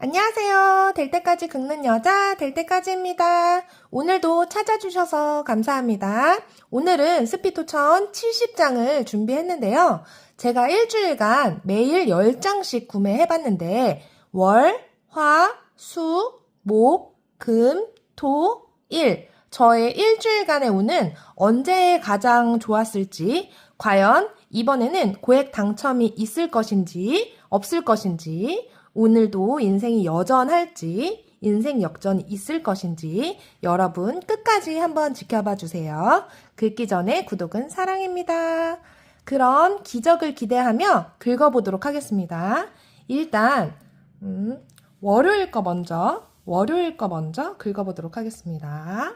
안녕하세요. 될 때까지 긁는 여자, 될 때까지입니다. 오늘도 찾아주셔서 감사합니다. 오늘은 스피토천 70장을 준비했는데요. 제가 일주일간 매일 10장씩 구매해봤는데, 월, 화, 수, 목, 금, 토, 일. 저의 일주일간의 운은 언제 가장 좋았을지, 과연 이번에는 고액 당첨이 있을 것인지, 없을 것인지, 오늘도 인생이 여전할지, 인생 역전이 있을 것인지, 여러분 끝까지 한번 지켜봐 주세요. 긁기 전에 구독은 사랑입니다. 그럼 기적을 기대하며 긁어보도록 하겠습니다. 일단, 음, 월요일 거 먼저, 월요일 거 먼저 긁어보도록 하겠습니다.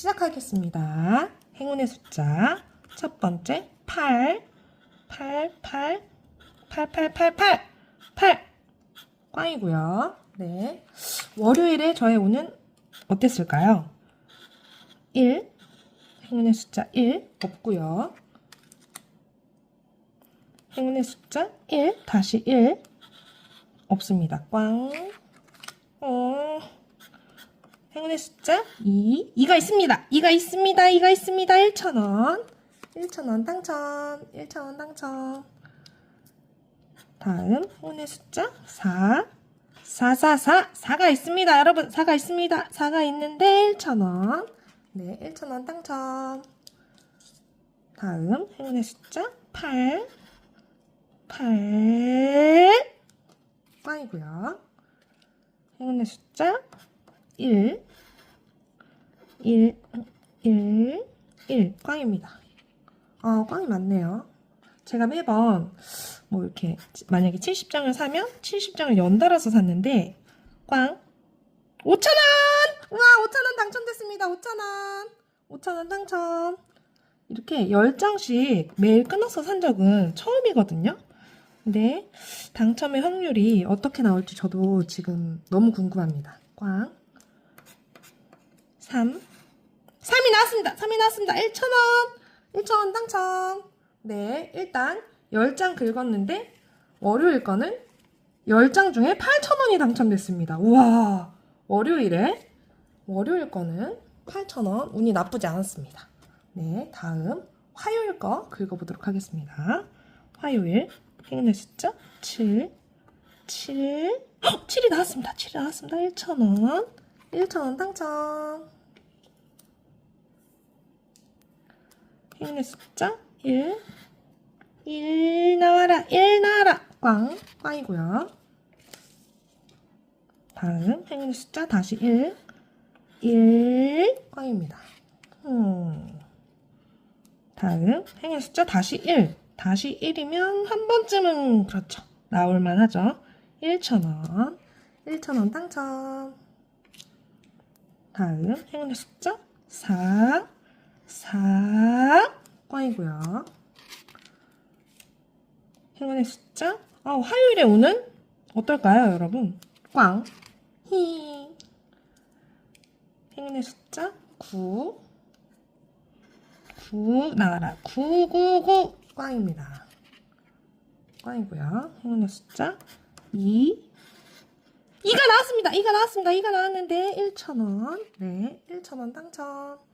시작하겠습니다. 행운의 숫자. 첫 번째, 8. 8, 8, 8, 8, 8, 8, 8. 꽝이고요. 네. 월요일에 저의 운은 어땠을까요? 1. 행운의 숫자 1. 없고요. 행운의 숫자 1. 다시 1. 없습니다. 꽝. 어. 행운의 숫자 2. 2가 있습니다. 2가 있습니다. 2가 있습니다. 1,000원. 1,000원 당첨. 1,000원 당첨. 다음 행운의 숫자 4. 4, 4, 4. 4가 있습니다. 여러분 4가 있습니다. 4가 있는데 1,000원. 네, 1,000원 당첨. 다음 행운의 숫자 8. 8. 꽝이고요. 행운의 숫자 1, 1, 1, 1. 꽝입니다. 아, 꽝이 많네요. 제가 매번 뭐 이렇게 만약에 70장을 사면 70장을 연달아서 샀는데 꽝 5,000원! 우와, 5,000원 당첨됐습니다. 5,000원. 5,000원 당첨. 이렇게 10장씩 매일 끊어서 산 적은 처음이거든요. 근데 당첨의 확률이 어떻게 나올지 저도 지금 너무 궁금합니다. 꽝. 3. 3이 나왔습니다. 3이 나왔습니다. 1,000원. 1,000원 당첨. 네, 일단 10장 긁었는데 월요일 거는 10장 중에 8,000원이 당첨됐습니다. 우와. 월요일에 월요일 거는 8,000원. 운이 나쁘지 않았습니다. 네, 다음 화요일 거 긁어보도록 하겠습니다. 화요일 행운의 숫자 7. 7. 헉, 7이 나왔습니다. 7이 나왔습니다. 1,000원. 1,000원 당첨. 행운의 숫자 1. 1 나와라. 1 나와라. 꽝. 꽝이고요. 다음 행운의 숫자 다시 1. 1. 꽝입니다. 음. 다음 행운의 숫자 다시 1. 다시 1이면 한 번쯤은 그렇죠. 나올만 하죠. 1,000원. 1,000원 당첨. 다음 행운의 숫자 4. 4. 꽝이고요. 행운의 숫자. 아, 화요일에 오는 어떨까요, 여러분? 꽝. 히. 행운의 숫자 9. 9 나와라. 999 꽝입니다. 꽝이고요. 행운의 숫자 2. 2가 나왔습니다. 2가 나왔습니다. 2가 나왔는데 1,000원. 네, 1,000원 당첨.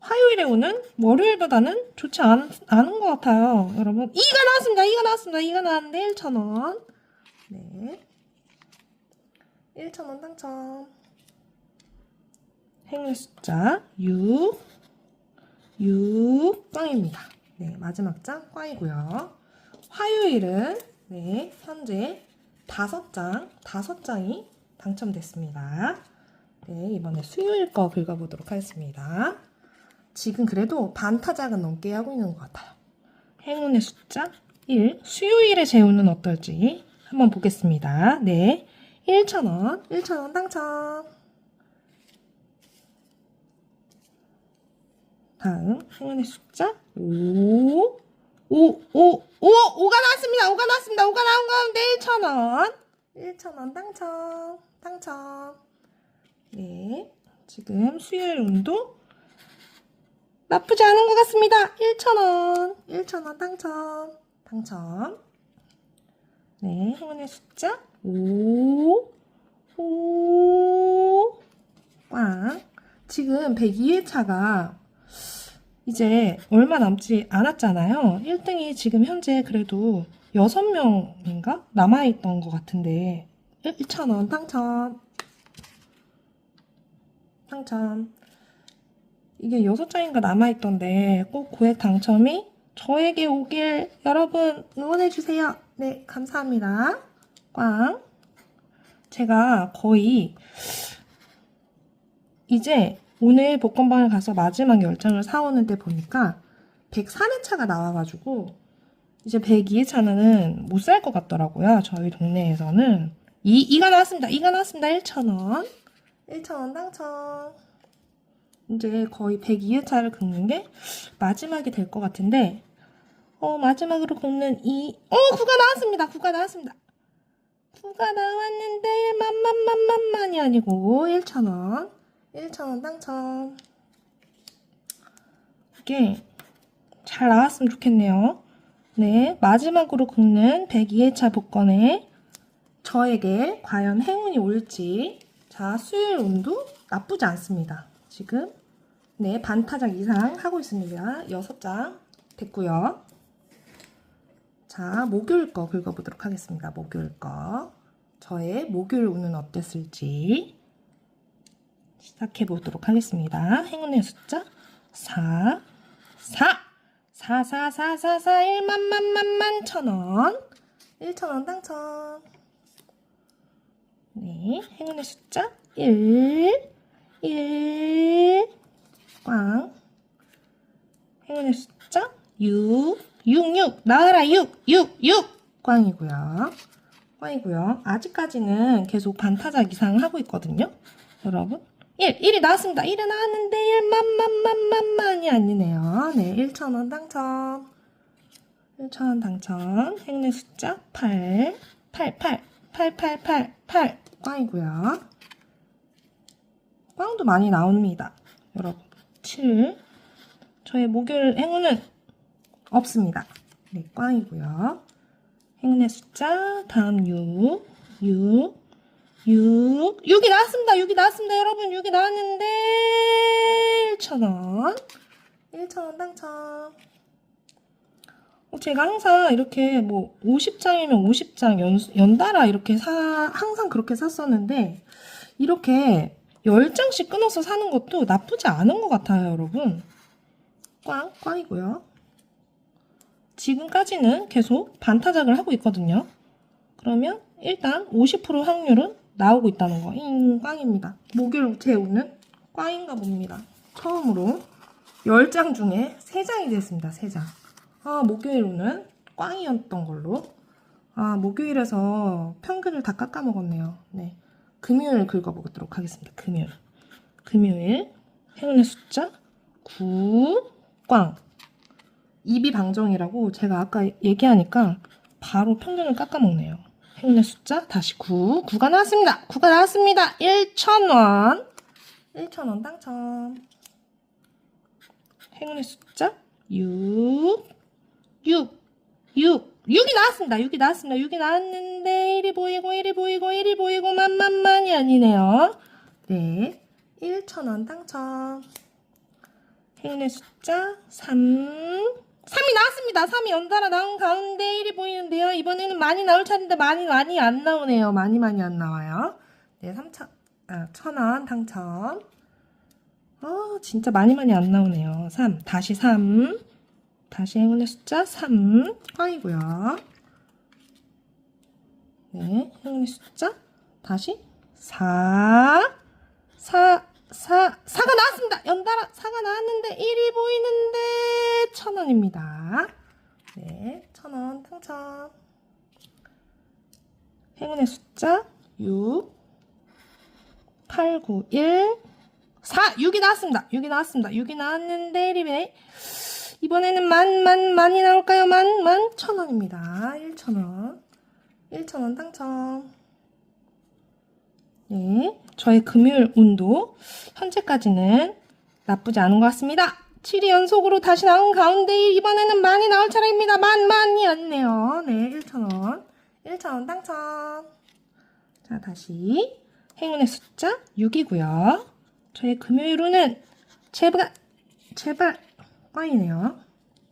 화요일에 오는 월요일보다는 좋지 않, 않은 것 같아요. 여러분. 2가 나왔습니다. 2가 나왔습니다. 2가 나왔는데 1,000원. 네. 1,000원 당첨. 행운 숫자 6. 6. 꽝입니다. 네, 마지막 장 꽝이고요. 화요일은 네, 현재 다섯 장, 다섯 장이 당첨됐습니다. 네, 이번에 수요일 거 긁어보도록 하겠습니다. 지금 그래도 반 타작은 넘게 하고 있는 것 같아요. 행운의 숫자 1. 수요일의 재운은 어떨지 한번 보겠습니다. 네. 1,000원, 1,000원 당첨. 다음 행운의 숫자 5. 5, 5, 5, 5가 나왔습니다. 5가 나왔습니다. 5가 나온 가운데 1,000원. 1,000원 당첨, 당첨. 네. 지금 수요일 운도 나쁘지 않은 것 같습니다. 1,000원. 1,000원 당첨. 당첨. 네. 행운의 숫자 5. 5. 꽝. 지금 102회차가 이제 얼마 남지 않았잖아요. 1등이 지금 현재 그래도 6명인가? 남아있던 것 같은데 1,000원 당첨. 당첨. 이게 6장인가 남아있던데 꼭 고액 당첨이 저에게 오길 여러분 응원해주세요. 네, 감사합니다. 꽝. 제가 거의 이제 오늘 복권방을 가서 마지막 10장을 사오는데 보니까 103회차가 나와가지고 이제 102회차는 못 살 것 같더라고요. 저희 동네에서는. 이, 이가 나왔습니다. 이가 나왔습니다. 1,000원. 1,000원 당첨. 이제 거의 102회차를 긁는 게 마지막이 될 것 같은데, 어, 마지막으로 긁는 이, 어, 9가 나왔습니다. 9가 나왔습니다. 9가 나왔는데, 만만만만만이 아니고, 1,000원. 1,000원 당첨. 이게 잘 나왔으면 좋겠네요. 네, 마지막으로 긁는 102회차 복권에 저에게 과연 행운이 올지. 자, 수요일 운도 나쁘지 않습니다. 지금 네, 반타작 이상 하고 있습니다. 6장 됐고요. 자, 목요일 거 긁어보도록 하겠습니다. 목요일 거. 저의 목요일 운은 어땠을지 시작해 보도록 하겠습니다. 행운의 숫자 4, 4, 4, 4, 4, 4, 4, 1만, 만, 만, 만, 천 원. 1천 원 당첨. 네, 행운의 숫자 1, 1, 꽝. 행운의 숫자 6, 6, 6, 나와라 6, 6, 6, 꽝이고요. 꽝이고요. 아직까지는 계속 반타작 이상 하고 있거든요. 여러분. 1, 1이 나왔습니다. 1이 나왔는데 1만, 만, 만, 만, 만이 아니네요. 네, 1,000원 당첨. 1,000원 당첨. 행운의 숫자 8, 8, 8, 8, 8, 8, 8. 꽝이고요. 꽝도 많이 나옵니다. 여러분. 7. 저의 목요일 행운은 없습니다. 네, 꽝이고요. 행운의 숫자 다음 6, 6, 6, 6이 나왔습니다. 6이 나왔습니다. 여러분 6이 나왔는데 1,000원. 1,000원 당첨. 어, 제가 항상 이렇게 뭐 50장이면 50장 연, 연달아 이렇게 사, 항상 그렇게 샀었는데 이렇게 10장씩 끊어서 사는 것도 나쁘지 않은 것 같아요, 여러분. 꽝, 꽝이고요. 지금까지는 계속 반타작을 하고 있거든요. 그러면 일단 50% 확률은 나오고 있다는 거. 잉, 꽝입니다. 목요일 제 운은 꽝인가 봅니다. 처음으로 10장 중에 3장이 됐습니다. 3장. 아, 목요일 운은 꽝이었던 걸로. 아, 목요일에서 평균을 다 깎아먹었네요. 네. 금요일 긁어보도록 하겠습니다. 금요일. 금요일. 행운의 숫자 9, 꽝. 입이 방정이라고 제가 아까 얘기하니까 바로 평균을 깎아먹네요. 행운의 숫자 다시 9. 9가 나왔습니다. 9가 나왔습니다. 1,000원. 1,000원 당첨. 행운의 숫자 6. 6. 6. 6이 나왔습니다. 6이 나왔습니다. 6이 나왔는데 1이 보이고 1이 보이고 1이 보이고 만만만이 아니네요. 네. 1,000원 당첨. 행운의 숫자 3. 3이 나왔습니다. 3이 연달아 나온 가운데 1이 보이는데요. 이번에는 많이 나올 차례인데 많이 많이 안 나오네요. 많이 많이 안 나와요. 네, 3천, 아, 1000원 당첨. 어, 진짜 많이 많이 안 나오네요. 3, 다시 3. 다시 행운의 숫자 3. 꽝이고요. 네, 행운의 숫자 다시 4. 4, 4, 4가 나왔습니다. 연달아 4가 나왔는데 1이 보이는데 1000원입니다. 네, 1000원 당첨. 행운의 숫자 6, 8, 9, 1, 4, 6이 나왔습니다. 6이 나왔습니다. 6이 나왔는데 1이 이번에는 만, 만, 많이 나올까요? 만, 만, 1000원입니다. 1000원. 1000원 당첨. 네, 저의 금요일 운도 현재까지는 나쁘지 않은 것 같습니다. 7위 연속으로 다시 나온 가운데 이번에는 많이 나올 차례입니다. 만, 만이었네요. 네, 1,000원. 1,000원 당첨. 자, 다시. 행운의 숫자 6이고요. 저의 금요일 운은 제발, 제발, 꽝이네요.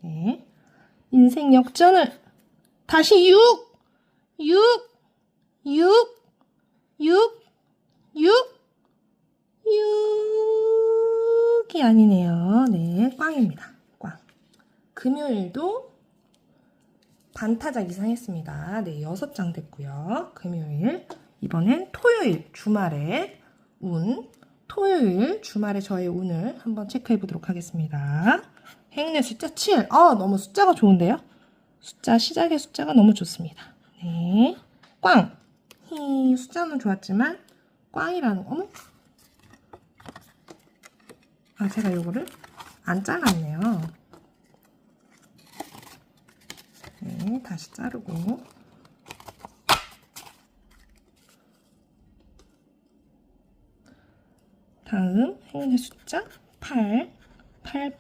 네. 인생 역전을 다시 6! 6! 6! 6! 6! 6이 아니네요. 네, 꽝입니다. 꽝. 금요일도 반타작 이상 했습니다. 네, 6장 됐고요. 금요일. 이번엔 토요일, 주말에 운. 토요일, 주말에 저의 운을 한번 체크해 보도록 하겠습니다. 행운의 숫자 7. 아, 너무 숫자가 좋은데요? 숫자, 시작의 숫자가 너무 좋습니다. 네. 꽝. 히, 숫자는 좋았지만, 꽝이라는, 어머? 아, 제가 요거를 안 잘랐네요. 네, 다시 자르고. 다음, 행운의 숫자 8. 8,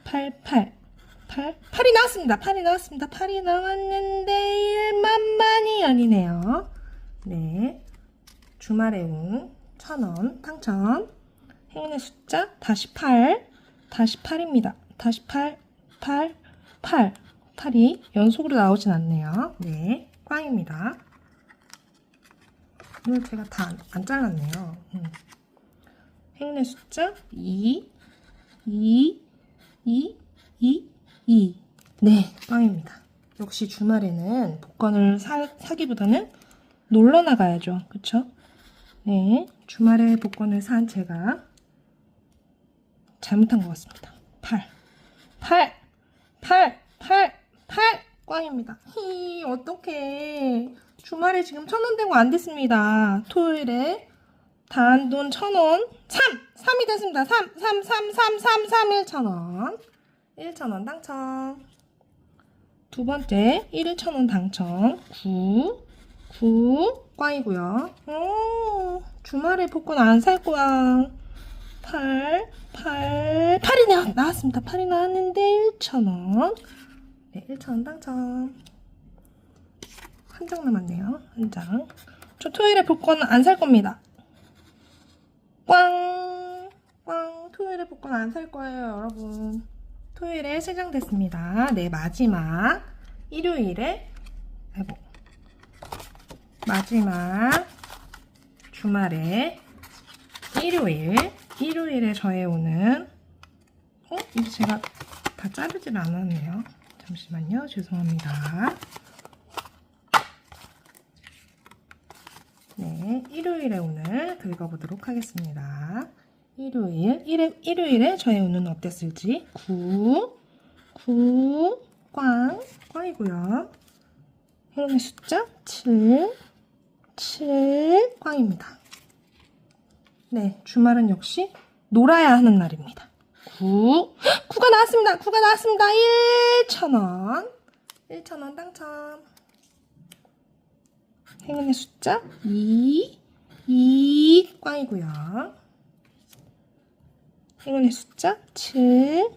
8, 8. 8. 8이 나왔습니다. 8이 나왔습니다. 8이 나왔는데 1만만이 아니네요. 네. 주말의 운, 1000원, 당첨. 행운의 숫자, 다시 8. 다시 8입니다. 다시 8, 8, 8. 8이 연속으로 나오진 않네요. 네. 꽝입니다. 오늘 제가 다 안 잘랐네요. 음. 행운의 숫자 2, 2, 2, 2, 2. 네, 꽝입니다. 역시 주말에는 복권을 사, 사기보다는 놀러 나가야죠. 그쵸? 네, 주말에 복권을 산 제가 잘못한 것 같습니다. 8, 8, 8, 8, 8, 꽝입니다. 히, 어떡해. 주말에 지금 천 원 되고 안 됐습니다. 토요일에 단돈 천 원, 3! 3이 됐습니다. 3, 3, 3, 3, 3, 3, 1 천 원. 1천 원 당첨. 두 번째, 1천 원 당첨. 9, 9, 꽝이고요. 오, 주말에 복권 안 살 거야. 8, 8, 8이 나, 나왔습니다. 8이 나왔는데 1천 원. 네, 1천 원 당첨. 한 장 남았네요. 한 장. 저 토요일에 복권 안 살 겁니다. 꽝! 꽝! 토요일에 복권 안 살 거예요, 여러분. 토요일에 세장 됐습니다. 네, 마지막. 일요일에, 아이고. 마지막. 주말에. 일요일. 일요일에 저의 오는, 어? 이거 제가 다 자르질 않았네요. 잠시만요. 죄송합니다. 네, 일요일에 오늘 긁어보도록 하겠습니다. 일요일, 일요, 일요일에 저의 운은 어땠을지 9, 9, 꽝, 꽝이고요. 행운의 숫자 7, 7, 꽝입니다. 네, 주말은 역시 놀아야 하는 날입니다. 9, 9가 나왔습니다. 9가 나왔습니다. 1,000원. 1,000원 당첨. 행운의 숫자 2, 2, 꽝이고요. 행운의 숫자 7,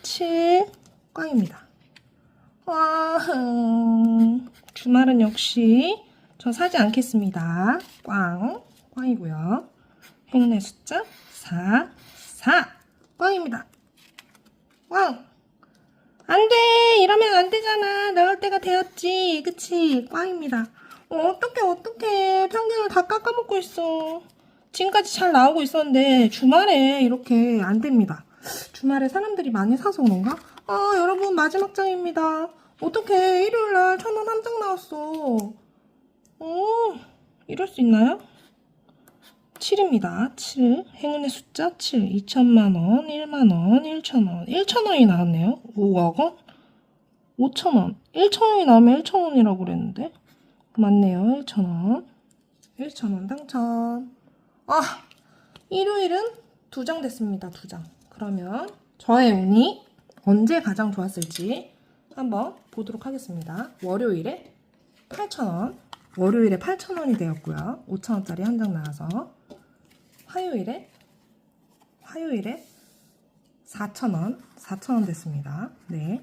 7, 꽝입니다. 와, 음, 주말은 역시 저 사지 않겠습니다. 꽝, 꽝이고요. 행운의 숫자 4, 4, 꽝입니다. 꽝! 안 돼! 이러면 안 되잖아. 나올 때가 되었지. 그치? 꽝입니다. 어, 어떡해, 어떡해. 평균을 다 깎아먹고 있어. 지금까지 잘 나오고 있었는데, 주말에 이렇게 안 됩니다. 주말에 사람들이 많이 사서 그런가? 아, 여러분, 마지막 장입니다. 어떡해. 일요일날 천 원 한 장 나왔어. 어, 이럴 수 있나요? 7입니다. 7. 행운의 숫자 7. 2천만원, 1만원, 1천원. 1천원이 나왔네요. 5억원? 5천원. 1천원이 나오면 1천원이라고 그랬는데. 맞네요. 1,000원. 1,000원 당첨. 아, 일요일은 두 장 됐습니다. 두 장. 그러면 저의 운이 언제 가장 좋았을지 한번 보도록 하겠습니다. 월요일에 8,000원. 월요일에 8,000원이 되었고요. 5,000원짜리 한 장 나와서 화요일에 화요일에 4,000원, 4,000원 됐습니다. 네.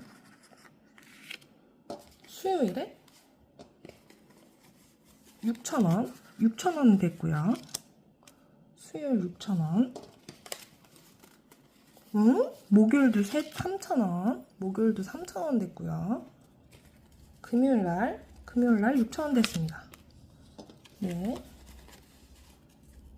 수요일에 6,000원, 6,000원 됐고요. 수요일 6,000원. 응? 목요일도 셋 3,000원, 목요일도 3,000원 됐고요. 금요일 날, 금요일 날 6,000원 됐습니다. 네.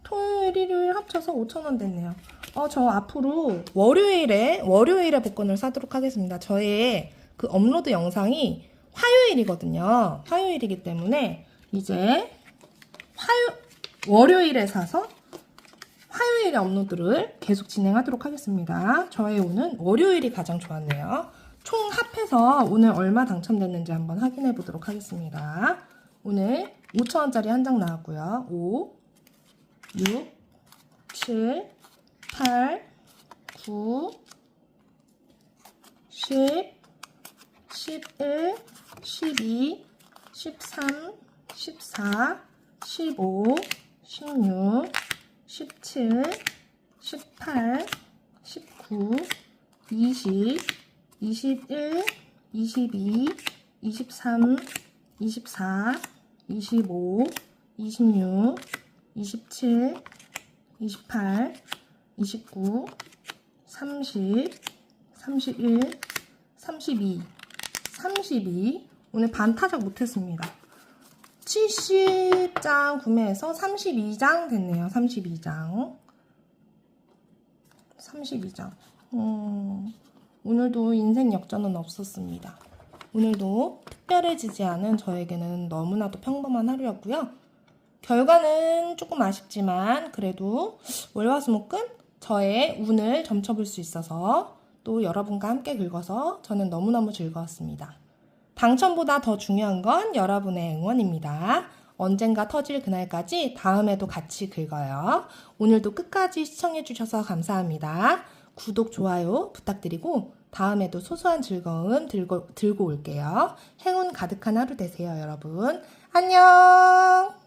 토요일, 일요일 합쳐서 5,000원 됐네요. 어, 저 앞으로 월요일에, 월요일에 복권을 사도록 하겠습니다. 저의 그 업로드 영상이 화요일이거든요. 화요일이기 때문에 이제 화요, 월요일에 사서 화요일에 업로드를 계속 진행하도록 하겠습니다. 저의 오는 월요일이 가장 좋았네요. 총 합해서 오늘 얼마 당첨됐는지 한번 확인해 보도록 하겠습니다. 오늘 5,000원짜리 한 장 나왔고요. 5, 6, 7, 8, 9, 10, 11, 12, 13, 14, 15, 16, 17, 18, 19, 20, 21, 22, 23, 24, 25, 26, 27, 28, 29, 30, 31, 32, 32. 오늘 반 타작 못했습니다. 70장 구매해서 32장 됐네요. 32장. 32장. 음, 오늘도 인생 역전은 없었습니다. 오늘도 특별해지지 않은 저에게는 너무나도 평범한 하루였고요. 결과는 조금 아쉽지만 그래도 월화수목금 저의 운을 점쳐볼 수 있어서 또 여러분과 함께 긁어서 저는 너무너무 즐거웠습니다. 당첨보다 더 중요한 건 여러분의 응원입니다. 언젠가 터질 그날까지 다음에도 같이 긁어요. 오늘도 끝까지 시청해주셔서 감사합니다. 구독, 좋아요 부탁드리고 다음에도 소소한 즐거움 들고, 들고 올게요. 행운 가득한 하루 되세요, 여러분. 안녕!